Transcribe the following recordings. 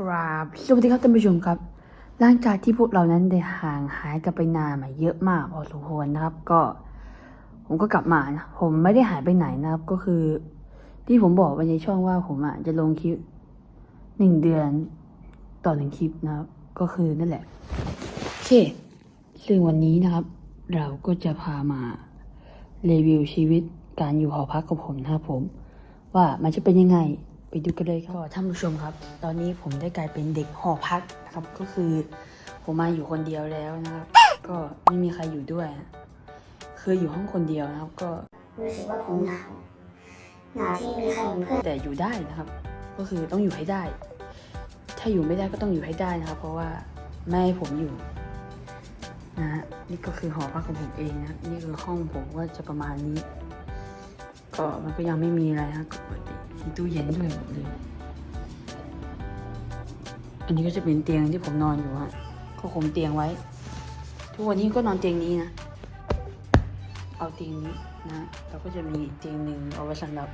กราบสวัสดีครับท่านผู้ชมครับ หลังจากที่พวกเรานั้นได้ห่างหายกันไปนานมาเยอะมากพอสมควรนะครับ ก็ ผมก็กลับมานะผมไม่ได้หายไปไหนนะครับ ก็คือ ที่ผมบอกไว้ในช่องว่าผมอะจะลงคลิปหนึ่งเดือนต่อหนึ่งคลิปนะครับ ก็คือนั่นแหละโอเคซึ่งวันนี้นะครับ เราก็จะพามารีวิวชีวิตการอยู่หอพักของผมนะครับผม ว่ามันจะเป็นยังไง ไปดูกันเลยครับก็ท่านผู้ชมครับ ตอนนี้ผมได้กลายเป็นเด็กหอพักนะครับ ก็คือผมมาอยู่คนเดียวแล้วนะครับ ก็ไม่มีใครอยู่ด้วยนะคืออยู่ห้องคนเดียวนะครับ ก็รู้สึกว่าผมหนาวหนาวที่ไม่มีใครเป็นเพื่อนแต่อยู่ได้นะครับ ก็คือต้องอยู่ให้ได้ ถ้าอยู่ไม่ได้ก็ต้องอยู่ให้ได้นะครับ เพราะว่าแม่ให้ผมอยู่นะฮะนี่ก็คือหอพักของผมเองนะนี่คือห้องผมก็จะประมาณนี้ ก็มันก็ยังไม่มีอะไรนะก็เปิดมีตู้เย็นด้วยหมดเลย อันนี้ก็จะเป็นเตียงที่ผมนอนอยู่ฮะก็คงเตียงไว้ ทุกวันนี้ก็นอนเตียงนี้นะ เอาเตียงนี้นะแล้วก็จะมีเตียงหนึ่งเอาไว้สำหรับ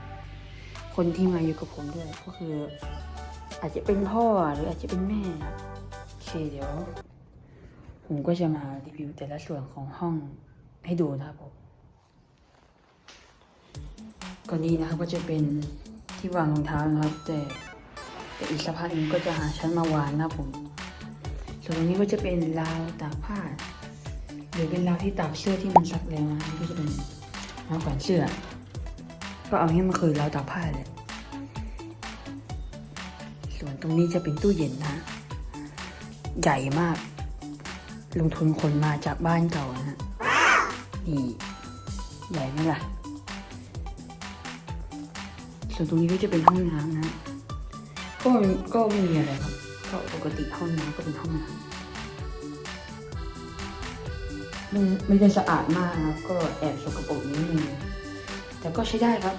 คนที่มาอยู่กับผมด้วย ก็คือ อาจจะเป็นพ่อหรืออาจจะเป็นแม่โอเคเดี๋ยว ผมก็จะมารีวิวแต่ละส่วนของห้องให้ดูนะครับผม ก่อนนี้นะครับก็จะเป็นที่วางรองเท้านะครับ แต่แต่อีกสักพักนึงก็จะหาชั้นมาวางนะผม ส่วนตรงนี้ก็จะเป็นราวตากผ้าหรือเป็นราวที่ตากเสื้อที่มันซักแล้วนะนี่ก็จะเป็นราวแขวนเสื้อ ก็เอาให้มันคือราวตากผ้าเลยส่วนตรงนี้จะเป็นตู้เย็นนะ ใหญ่มาก ลงทุนคนมาจากบ้านเก่านะนี่ใหญ่ไหมล่ะ ส่วนตรงนี้ก็จะเป็นห้องน้ำนะ ก็ก็ไม่มีอะไรครับ ก็ปกติห้องน้ำก็เป็นห้องน้ำไม่ไม่ได้สะอาดมากนะครับ ก็แอบสกปรกนิดนึงแต่ก็ใช้ได้ครับ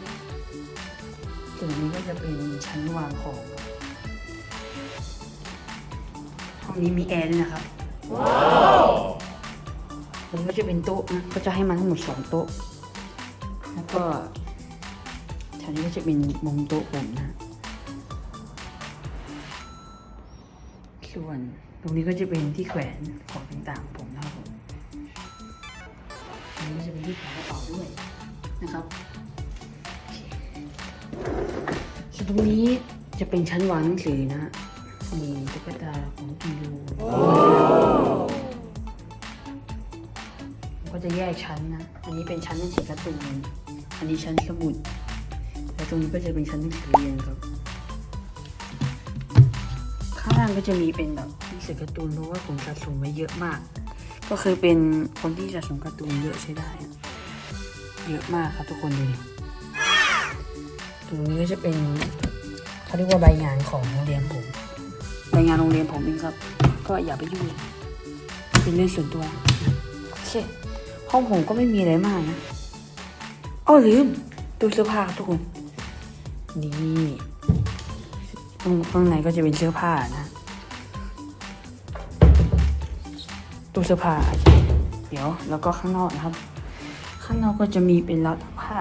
ส่วนนี้ก็จะเป็นชั้นวางของ ห้องนี้มีแอร์ด้วยนะครับ ว้าวมันก็จะเป็นโต๊ะนะ ก็จะให้มันทั้งหมดสองโต๊ะ แล้วก็ แถวนี้ก็จะเป็นมุมโต๊ะผมนะ ส่วนตรงนี้ก็จะเป็นที่แขวนของต่างๆของผมนะครับผมอันนี้ก็จะเป็นที่แขวนกระเป๋าด้วยนะครับส่วนตรงนี้จะเป็นชั้นวางหนังสือนะมีตุ๊กตาของกิลูก็จะแยกชั้นนะ อันนี้เป็นชั้นหนังสือการ์ตูน อันนี้ชั้นสมุด ตรงนี้ก็จะเป็นชั้นหนังสือเรียนครับ ข้างล่างก็จะมีเป็นแบบหนังสือการ์ตูนเพราะว่าผมสะสมไว้เยอะมาก ก็คือเป็นคนที่สะสมการ์ตูนเยอะใช้ได้อะเยอะมากครับทุกคนดูดิตรงนี้ก็จะเป็นเขาเรียกว่าใบงานของโรงเรียนผมใบงานโรงเรียนผมเองครับ ก็อย่าไปยุ่งเป็นเรื่องส่วนตัวโอเคห้องผมก็ไม่มีอะไรมากนะอ้อลืมตู้เสื้อผ้าครับทุกคน นี่ตรงข้างในก็จะเป็นเสื้อผ้านะตู้เสื้อผ้าเดี๋ยวแล้วก็ข้างนอกนะครับ ข้างนอกก็จะมีเป็นราวตากผ้า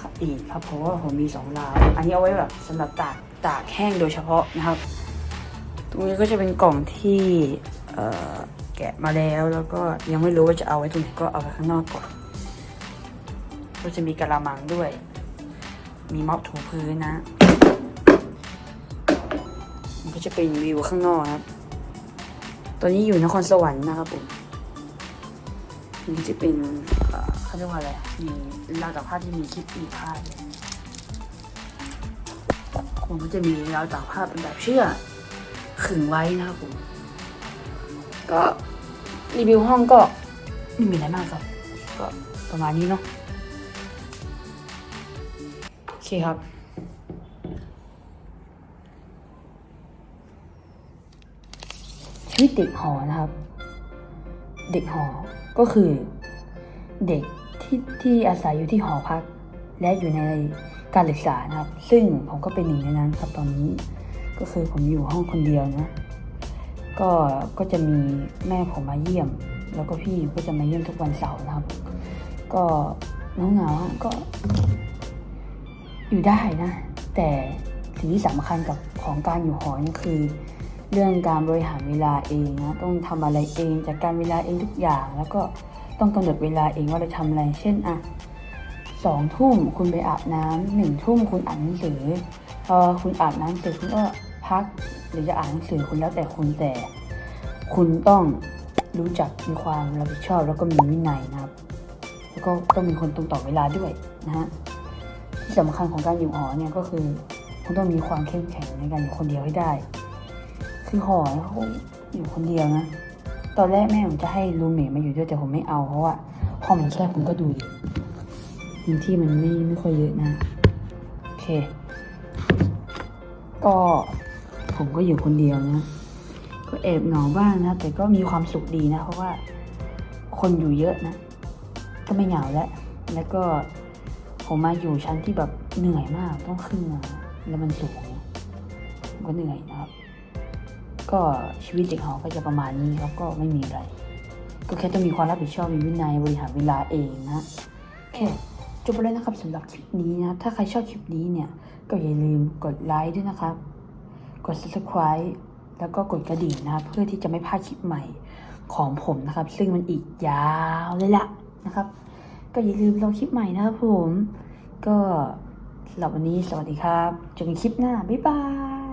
ครับอีกครับเพราะว่าผมมีสองราว อันนี้เอาไว้แบบสำหรับตากตากแห้งโดยเฉพาะนะครับ ตรงนี้ก็จะเป็นกล่องที่เอแกะมาแล้วแล้วก็ยังไม่รู้ว่าจะเอาไว้ตรงไหนก็เอาไว้ข้างนอกก่อน ก็จะมีกระมังด้วย มีม็อบถูพื้นนะ มันก็จะเป็นวิวข้างนอกครับ ตอนนี้อยู่นครสวรรค์นะครับผมนี่จะเป็นเขาเรียกว่าอะไร มีราวตากผ้าที่มีคลิปอีกผ้าเลยผมก็จะมีราวตากผ้าเป็นแบบเชือกขึงไว้นะครับผม ก็รีวิวห้องก็ไม่มีอะไรมากครับ ก็ประมาณนี้เนาะ เคครับ ชีวิตเด็กหอนะครับ เด็กหอ ก็คือ เด็กที่ที่อาศัยอยู่ที่หอพัก และอยู่ในการศึกษานะครับ ซึ่งผมก็เป็นหนึ่งในนั้นครับตอนนี้ ก็คือผมอยู่ห้องคนเดียวนะ ก็ ก็จะมีแม่ผมมาเยี่ยม แล้วก็พี่ก็จะมาเยี่ยมทุกวันเสาร์นะครับ ก็น้องเหงาก็ อยู่ได้นะ แต่สิ่งที่สำคัญกับของการอยู่หอนี่คือ เรื่องการบริหารเวลาเองนะต้องทำอะไรเองจัดการเวลาเองทุกอย่าง แล้วก็ต้องกำหนดเวลาเองว่าเราทำอะไร เช่นอะสองทุ่มคุณไปอาบน้ำหนึ่งทุ่มคุณอ่านหนังสือพอคุณอาบน้ำเสร็จคุณก็พักหรือจะอ่านหนังสือคุณแล้วแต่คุณแต่ คุณต้องรู้จักมีความรับผิดชอบแล้วก็มีวินัยนะครับ แล้วก็ต้องมีคนตรงต่อเวลาด้วยนะฮะ ที่สำคัญของการอยู่หอเนี่ยก็คือคุณต้องมีความเข้มแข็งในการอยู่คนเดียวให้ได้ คือหอเขาอยู่คนเดียวนะ ตอนแรกแม่ผมจะให้รูมเมทมาอยู่ด้วยแต่ผมไม่เอาเพราะว่าห้องมันแคบคุณก็ดูดิพื้นที่มันไม่ไม่ค่อยเยอะนะ โอเค ก็ผมก็อยู่คนเดียวนะ ก็แอบเหงาบ้างนะ แต่ก็มีความสุขดีนะ เพราะว่าคนอยู่เยอะนะ ก็ไม่เหงาแล้ว แล้วก็ ผมมาอยู่ชั้นที่แบบเหนื่อยมากต้องขึ้นมาแล้วมันสูงก็เหนื่อยนะครับ ก็ชีวิตเด็กหอก็จะประมาณนี้ครับก็ไม่มีอะไร ก็แค่ต้องมีความรับผิดชอบมีวินัยบริหารเวลาเองนะโอเคจบไปแล้วนะครับสำหรับคลิปนี้นะถ้าใครชอบคลิปนี้เนี่ย ก็อย่าลืมกดไลค์ด้วยนะครับ กด subscribe แล้วก็กดกระดิ่งนะครับ เพื่อที่จะไม่พลาดคลิปใหม่ของผมนะครับ ซึ่งมันอีกยาวเลยล่ะนะครับ ก็อย่าลืมรอคลิปใหม่นะครับผม ก็สำหรับวันนี้สวัสดีครับเจอกันคลิปหน้า บ๊ายบาย